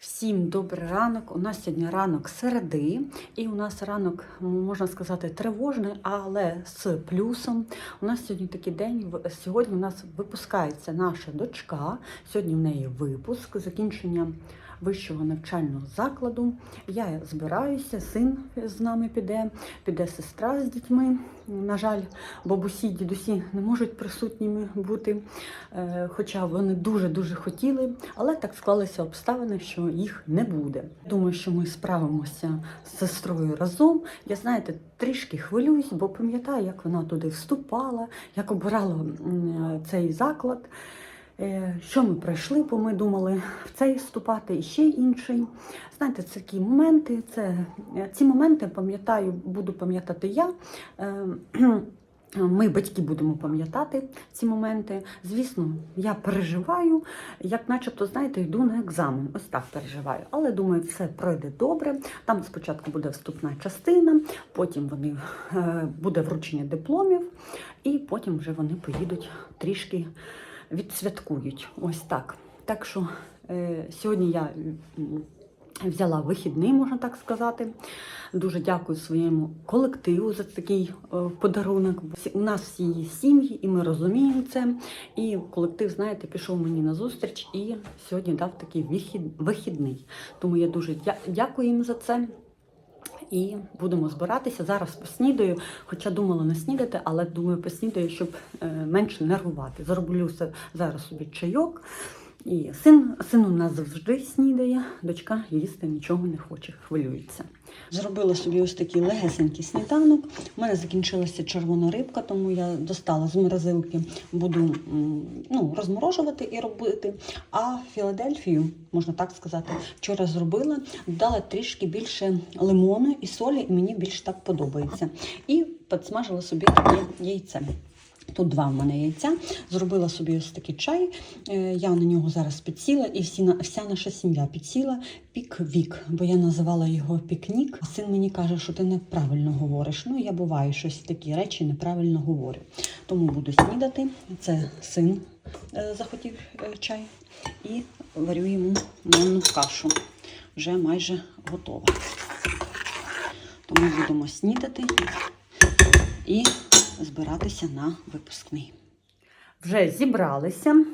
Всім добрий ранок. У нас сьогодні ранок середи, і у нас ранок, можна сказати, тривожний, але з плюсом. У нас сьогодні такий день. Сьогодні у нас випускається наша дочка. Сьогодні в неї випуск, закінчення вищого навчального закладу. Я збираюся, син з нами піде, піде сестра з дітьми. На жаль, бабусі, дідусі не можуть присутніми бути, е, хоча вони дуже-дуже хотіли, але так склалися обставини, що їх не буде. Думаю, що ми справимося з сестрою разом. Я знаєте, трішки хвилююсь, бо пам'ятаю, як вона туди вступала, як обирала цей заклад. Е, Що ми пройшли, бо ми думали в цей вступати і ще інший. Знаєте, це такі моменти. Це, е, ці моменти пам'ятаю, буду пам'ятати я. Е, Ми, батьки, будемо пам'ятати ці моменти. Звісно, я переживаю, як начебто, знаєте, йду на екзамен. Ось так переживаю. Але думаю, все пройде добре. Там спочатку буде вступна частина, потім вони буде вручення дипломів, і потім вже вони поїдуть трішки відсвяткують. Ось так. Так що е, сьогодні я взяла вихідний, можна так сказати. Дуже дякую своєму колективу за такий е, подарунок. У нас всі є сім'ї, і ми розуміємо це. І колектив, знаєте, пішов мені на зустріч і сьогодні дав такий вихід, вихідний. Тому я дуже дя- дякую їм за це. І будемо збиратися. Зараз поснідаю, хоча думала не снідати, але думаю, поснідаю, щоб е, менше нервувати. Зроблю зараз собі чайок. І син, син нас завжди снідає, дочка їсти нічого не хоче, хвилюється. Зробила собі ось такий легесенький сніданок. У мене закінчилася червона рибка, тому я достала з морозилки, буду ну, розморожувати і робити. А Філадельфію, можна так сказати, вчора зробила, додала трішки більше лимону і солі, і мені більше так подобається. І підсмажила собі таке яйце. Тут два в мене яйця. Зробила собі ось такий чай. Е, Я на нього зараз підсіла, і всі, вся наша сім'я підсіла пік-вік, бо я називала його пікнік. Син мені каже, що ти неправильно говориш. Ну, я буваю щось такі речі неправильно говорю. Тому буду снідати. Це син е, захотів е, чай. І варю йому манну кашу. Вже майже готова. Тому будемо снідати і збиратися на випускний. Вже зібралися.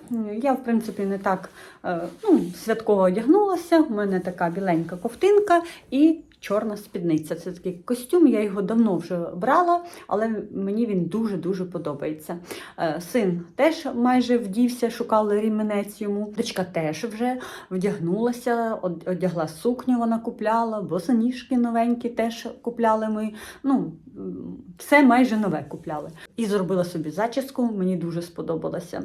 Я, в принципі, не так е, ну, святково одягнулася. У мене така біленька ковтинка і чорна спідниця. Це такий костюм, я його давно вже брала, але мені він дуже-дуже подобається. Е, Син теж майже вдівся, шукали ріменець йому. Дочка теж вже вдягнулася, одягла сукню, вона купляла, босоніжки новенькі теж купляли ми. Ну, все майже нове купляли. І зробила собі зачіску, мені дуже сподобалося.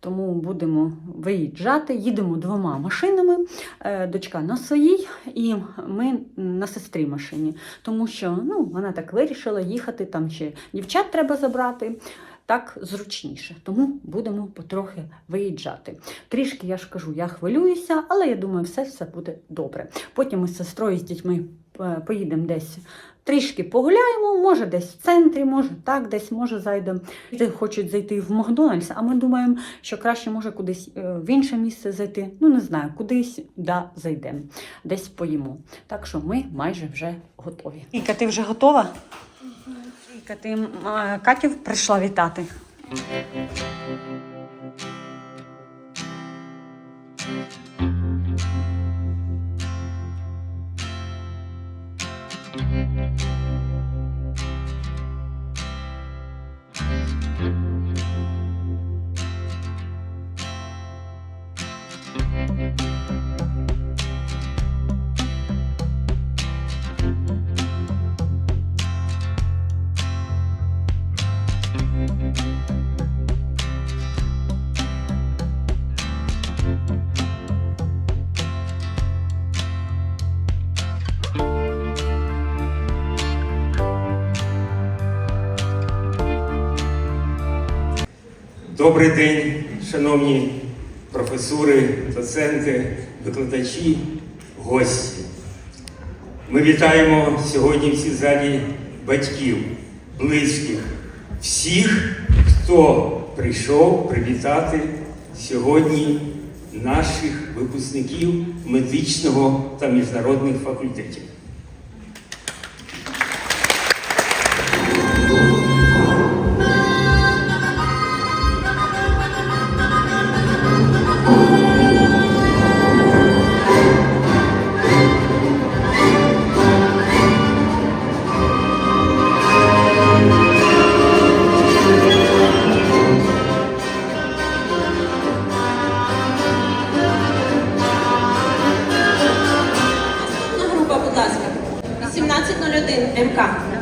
Тому будемо виїжджати. Їдемо двома машинами. Е, Дочка на своїй, і ми на сестрі машині. Тому що ну, вона так вирішила їхати, там ще дівчат треба забрати. Так зручніше, тому будемо потрохи виїжджати. Трішки я ж кажу, я хвилююся, але я думаю, все, все буде добре. Потім ми з сестрою з дітьми е, поїдемо десь трішки погуляємо, може десь в центрі, може так, десь може зайдемо. Хочуть зайти в Макдональдс, а ми думаємо, що краще може кудись е, в інше місце зайти. Ну не знаю, кудись да, зайдемо, десь поїмо. Так що ми майже вже готові. Іка, ти вже готова? Іка, ти Катю прийшла вітати. Добрий день, шановні професури, доценти, викладачі, гості. Ми вітаємо сьогодні в цій залі батьків, близьких, всіх, хто прийшов привітати сьогодні наших випускників медичного та міжнародних факультетів. 1801 МК.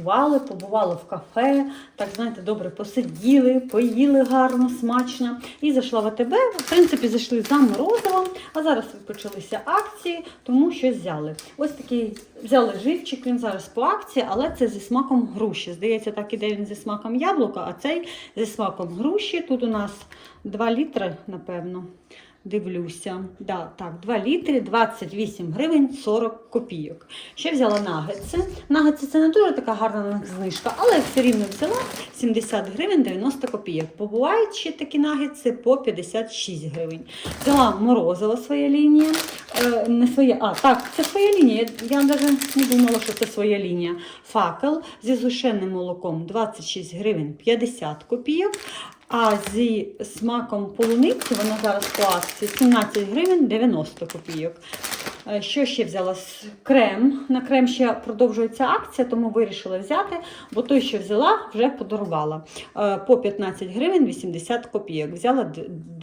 Відсвяткували, побували в кафе, так знаєте, добре посиділи, поїли гарно, смачно. І зайшла в АТБ. В принципі, зайшли за морозивом, а зараз почалися акції, тому що взяли. Ось такий взяли живчик, він зараз по акції, але це зі смаком груші. Здається, так іде він зі смаком яблука, а цей зі смаком груші. Тут у нас 2 літри, напевно. Дивлюся, да, так, 2 літри, 28 гривень 40 копійок. Ще взяла нагетси. Нагетси це не дуже така гарна знижка, але все рівно взяла 70 гривень 90 копійок. Побувають ще такі нагетси по 56 гривень. Взяла морозиво своя лінія. Е, не своє, а так, це своя лінія. Я навіть не думала, що це своя лінія. Факел зі зушеним молоком 26 гривень 50 копійок. А зі смаком полуниці вона зараз в акції 17 гривень 90 копійок. Е, Що ще взяла? Крем. На крем ще продовжується акція, тому вирішила взяти, бо той, що взяла, вже подарувала. Е, По 15 гривень 80 копійок. Взяла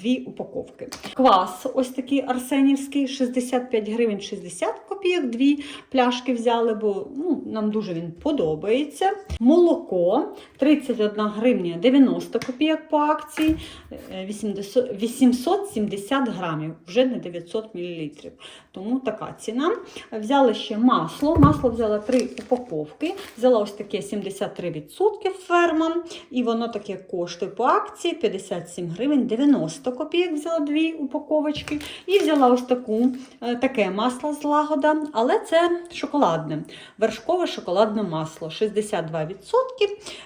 дві упаковки. Квас, ось такий арсенівський, 65 гривень 60 копійок. Дві пляшки взяли, бо ну, нам дуже він подобається. Молоко 31 гривня 90 копійок по акції, е, 80 870 грамів, вже на 900 мл. Тому така ціна. Взяли ще масло. Масло взяла три упаковки. Взяла ось таке 73% ферма. І воно таке коштує по акції 57 гривень 90 копійок. Взяла дві упаковочки. І взяла ось таку, е, таке масло з лагода, але це шоколадне. Вершкове шоколадне масло 62%.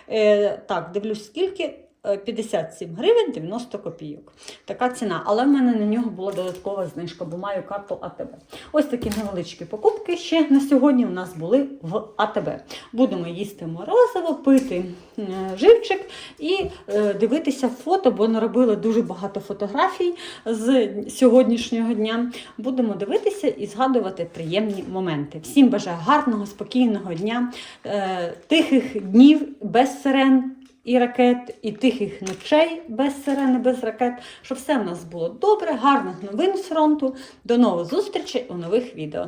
Е, так, дивлюсь, скільки. Е, 57 гривень 90 копійок. Така ціна. Але в мене на нього була додаткова знижка, бо маю карту АТБ. Ось такі невеличкі покупки ще на сьогодні у нас були в АТБ. Будемо їсти морозиво, пити е, живчик і е, дивитися фото, бо наробили дуже багато фотографій з сьогоднішнього дня. Будемо дивитися і згадувати приємні моменти. Всім бажаю гарного, спокійного дня, е, тихих днів без сирен і ракет, і тихих ночей без сирени, без ракет, щоб все в нас було добре, гарних новин з фронту. До нових зустрічей у нових відео.